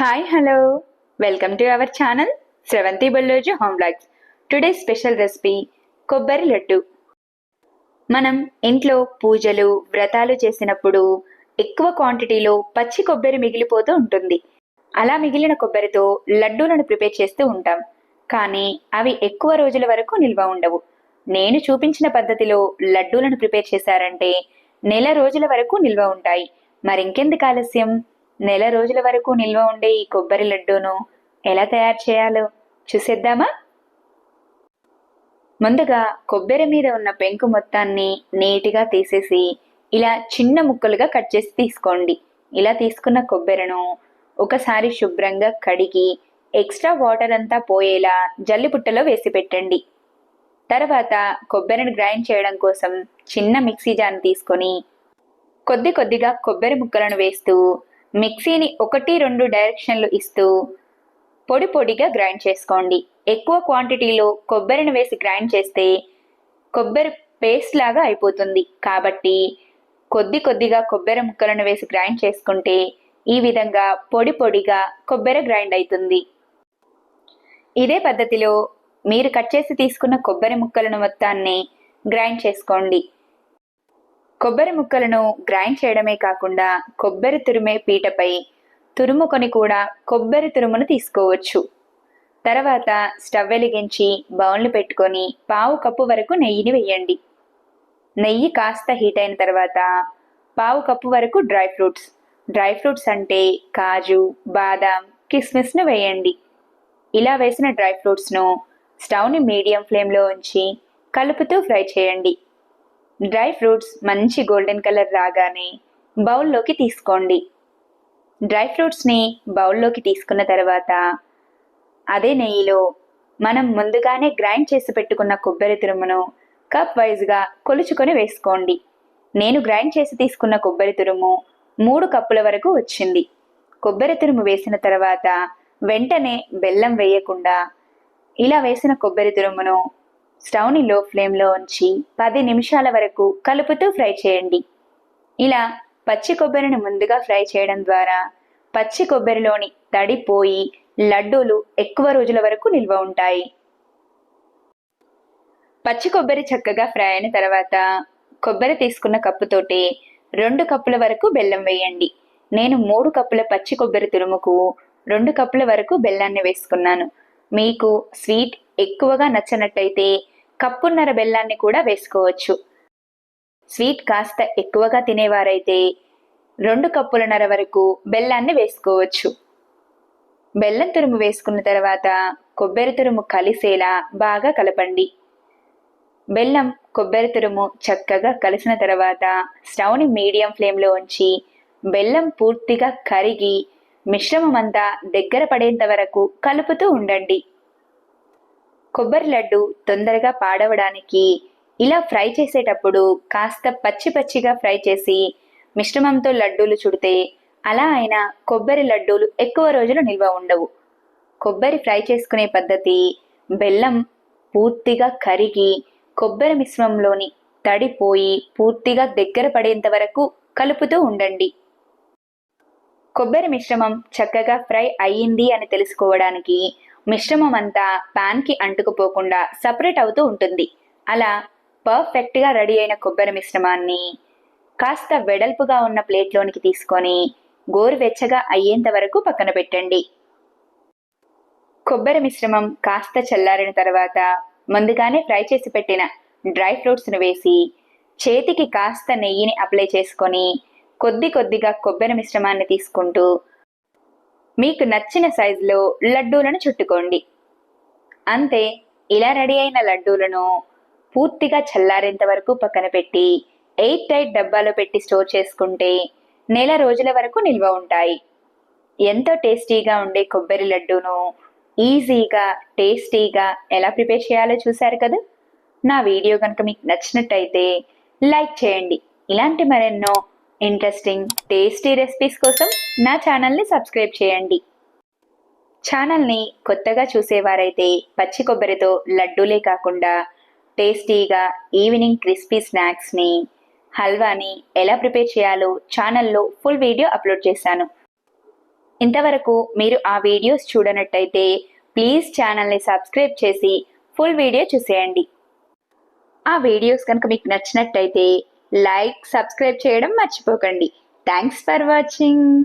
Hi hello welcome to our channel Sravanthi Balloju home blogs today special recipe కొబ్బరి లడ్డు. మనం ఇంట్లో పూజలు వ్రతాలు చేసినప్పుడు ఎక్కువ క్వాంటిటీలో పచ్చి కొబ్బరి మిగిలిపోతూ ఉంటుంది. అలా మిగిలిన కొబ్బరితో లడ్డూలను ప్రిపేర్ చేస్తూ ఉంటాం. కానీ అవి ఎక్కువ రోజుల వరకు నిల్వ ఉండవు. నేను చూపించిన పద్ధతిలో లడ్డూలను ప్రిపేర్ చేశారంటే నెల రోజుల వరకు నిల్వ ఉంటాయి. మరింకెందుకు ఆలస్యం? నెల రోజుల వరకు నిల్వ ఉండే ఈ కొబ్బరి లడ్డూను ఎలా తయారు చేయాలో చూసేద్దామా? ముందుగా కొబ్బరి మీద ఉన్న పెంకు మొత్తాన్ని నీట్గా తీసేసి ఇలా చిన్న ముక్కలుగా కట్ చేసి తీసుకోండి. ఇలా తీసుకున్న కొబ్బరిను ఒకసారి శుభ్రంగా కడిగి ఎక్స్ట్రా వాటర్ అంతా పోయేలా జల్లిపుట్టలో వేసి పెట్టండి. తర్వాత కొబ్బరిని గ్రైండ్ చేయడం కోసం చిన్న మిక్సీ జాన్ తీసుకొని కొద్ది కొద్దిగా కొబ్బరి ముక్కలను వేస్తూ మిక్సీని ఒకటి రెండు డైరెక్షన్లు ఇస్తూ పొడి పొడిగా గ్రైండ్ చేసుకోండి. ఎక్కువ క్వాంటిటీలో కొబ్బరిని వేసి గ్రైండ్ చేస్తే కొబ్బరి పేస్ట్ లాగా అయిపోతుంది. కాబట్టి కొద్ది కొద్దిగా కొబ్బరి ముక్కలను వేసి గ్రైండ్ చేసుకుంటే ఈ విధంగా పొడి పొడిగా కొబ్బరి గ్రైండ్ అవుతుంది. ఇదే పద్ధతిలో మీరు కట్ చేసి తీసుకున్న కొబ్బరి ముక్కలను మొత్తాన్ని గ్రైండ్ చేసుకోండి. కొబ్బరి ముక్కలను గ్రైండ్ చేయడమే కాకుండా కొబ్బరి తురిమే పీటపై తురుముకొని కూడా కొబ్బరి తురుమును తీసుకోవచ్చు. తర్వాత స్టవ్ వెలిగించి బౌన్లు పెట్టుకొని పావు కప్పు వరకు నెయ్యిని వేయండి. నెయ్యి కాస్త హీట్ అయిన తర్వాత పావు కప్పు వరకు డ్రై ఫ్రూట్స్. డ్రై ఫ్రూట్స్ అంటే కాజు బాదాం కిస్మిస్ను వేయండి. ఇలా వేసిన డ్రై ఫ్రూట్స్ను స్టవ్ని మీడియం ఫ్లేమ్లో ఉంచి కలుపుతూ ఫ్రై చేయండి. డ్రై ఫ్రూట్స్ మంచి గోల్డెన్ కలర్ రాగానే బౌల్లోకి తీసుకోండి. డ్రై ఫ్రూట్స్ని బౌల్లోకి తీసుకున్న తర్వాత అదే నెయ్యిలో మనం ముందుగానే గ్రైండ్ చేసి పెట్టుకున్న కొబ్బరి తురుమును కప్ వైజ్గా కొలుచుకొని వేసుకోండి. నేను గ్రైండ్ చేసి తీసుకున్న కొబ్బరి తురుము మూడు కప్పుల వరకు వచ్చింది. కొబ్బరి తురుము వేసిన తర్వాత వెంటనే బెల్లం వేయకుండా ఇలా వేసిన కొబ్బరి తురుమును స్టవ్ని లో ఫ్లేమ్లో ఉంచి పది నిమిషాల వరకు కలుపుతూ ఫ్రై చేయండి. ఇలా పచ్చి కొబ్బరిని ముందుగా ఫ్రై చేయడం ద్వారా పచ్చి కొబ్బరిలోని తడిపోయి లడ్డూలు ఎక్కువ రోజుల వరకు నిల్వ ఉంటాయి. పచ్చి కొబ్బరి చక్కగా ఫ్రై అయిన తర్వాత కొబ్బరి తీసుకున్న కప్పుతోటి రెండు కప్పుల వరకు బెల్లం వేయండి. నేను మూడు కప్పుల పచ్చి కొబ్బరి తురుముకు రెండు కప్పుల వరకు బెల్లాన్ని వేసుకున్నాను. మీకు స్వీట్ ఎక్కువగా నచ్చనట్టయితే కప్పున్నర బెల్లాన్ని కూడా వేసుకోవచ్చు. స్వీట్ కాస్త ఎక్కువగా తినేవారైతే రెండు కప్పులన్నర వరకు బెల్లాన్ని వేసుకోవచ్చు. బెల్లం తురుము వేసుకున్న తర్వాత కొబ్బరి తురుము కలిసేలా బాగా కలపండి. బెల్లం కొబ్బరి తురుము చక్కగా కలిసిన తర్వాత స్టవ్ని మీడియం ఫ్లేమ్లో ఉంచి బెల్లం పూర్తిగా కరిగి మిశ్రమం అంతా దగ్గర పడేంత వరకు కలుపుతూ ఉండండి. కొబ్బరి లడ్డు తొందరగా పాడవడానికి. ఇలా ఫ్రై చేసేటప్పుడు కాస్త పచ్చి పచ్చిగా ఫ్రై చేసి మిశ్రమంతో లడ్డూలు చుడితే అలా అయినా కొబ్బరి లడ్డూలు ఎక్కువ రోజులు నిల్వ ఉండవు. కొబ్బరి ఫ్రై చేసుకునే పద్ధతి బెల్లం పూర్తిగా కరిగి కొబ్బరి మిశ్రమంలోని తడిపోయి పూర్తిగా దగ్గర పడేంత వరకు కలుపుతూ ఉండండి. కొబ్బరి మిశ్రమం చక్కగా ఫ్రై అయ్యింది అని తెలుసుకోవడానికి మిశ్రమం అంతా పాన్కి అంటుకుపోకుండా సపరేట్ అవుతూ ఉంటుంది. అలా పర్ఫెక్ట్గా రెడీ అయిన కొబ్బరి మిశ్రమాన్ని కాస్త వెడల్పుగా ఉన్న ప్లేట్లోనికి తీసుకొని గోరువెచ్చగా అయ్యేంత వరకు పక్కన పెట్టండి. కొబ్బరి మిశ్రమం కాస్త చల్లారిన తర్వాత ముందుగానే ఫ్రై చేసి పెట్టిన డ్రై ఫ్రూట్స్ను వేసి చేతికి కాస్త నెయ్యిని అప్లై చేసుకొని కొద్ది కొద్దిగా కొబ్బరి మిశ్రమాన్ని తీసుకుంటూ మీకు నచ్చిన సైజులో లడ్డూలను చుట్టుకోండి. అంతే ఇలా రెడీ అయిన లడ్డూలను పూర్తిగా చల్లారేంత వరకు పక్కన పెట్టి ఎయిట్ టైట్ డబ్బాలో పెట్టి స్టోర్ చేసుకుంటే నెల రోజుల వరకు నిల్వ ఉంటాయి. ఎంతో టేస్టీగా ఉండే కొబ్బరి లడ్డూను ఈజీగా టేస్టీగా ఎలా ప్రిపేర్ చేయాలో చూశారు కదా? నా వీడియో కనుక మీకు నచ్చినట్టయితే లైక్ చేయండి. ఇలాంటి మరెన్నో ఇంట్రెస్టింగ్ టేస్టీ రెసిపీస్ కోసం నా ఛానల్ని సబ్స్క్రైబ్ చేయండి. ఛానల్ని కొత్తగా చూసేవారైతే పచ్చి కొబ్బరితో లడ్డూలే కాకుండా టేస్టీగా ఈవినింగ్ క్రిస్పీ స్నాక్స్ని హల్వాని ఎలా ప్రిపేర్ చేయాలో ఛానల్లో ఫుల్ వీడియో అప్లోడ్ చేశాను. ఇంతవరకు మీరు ఆ వీడియోస్ చూడనట్టయితే ప్లీజ్ ఛానల్ని సబ్స్క్రైబ్ చేసి ఫుల్ వీడియో చూసేయండి. ఆ వీడియోస్ కనుక మీకు నచ్చినట్టయితే లైక్ సబ్స్క్రైబ్ చేయడం మర్చిపోకండి. Thanks for watching.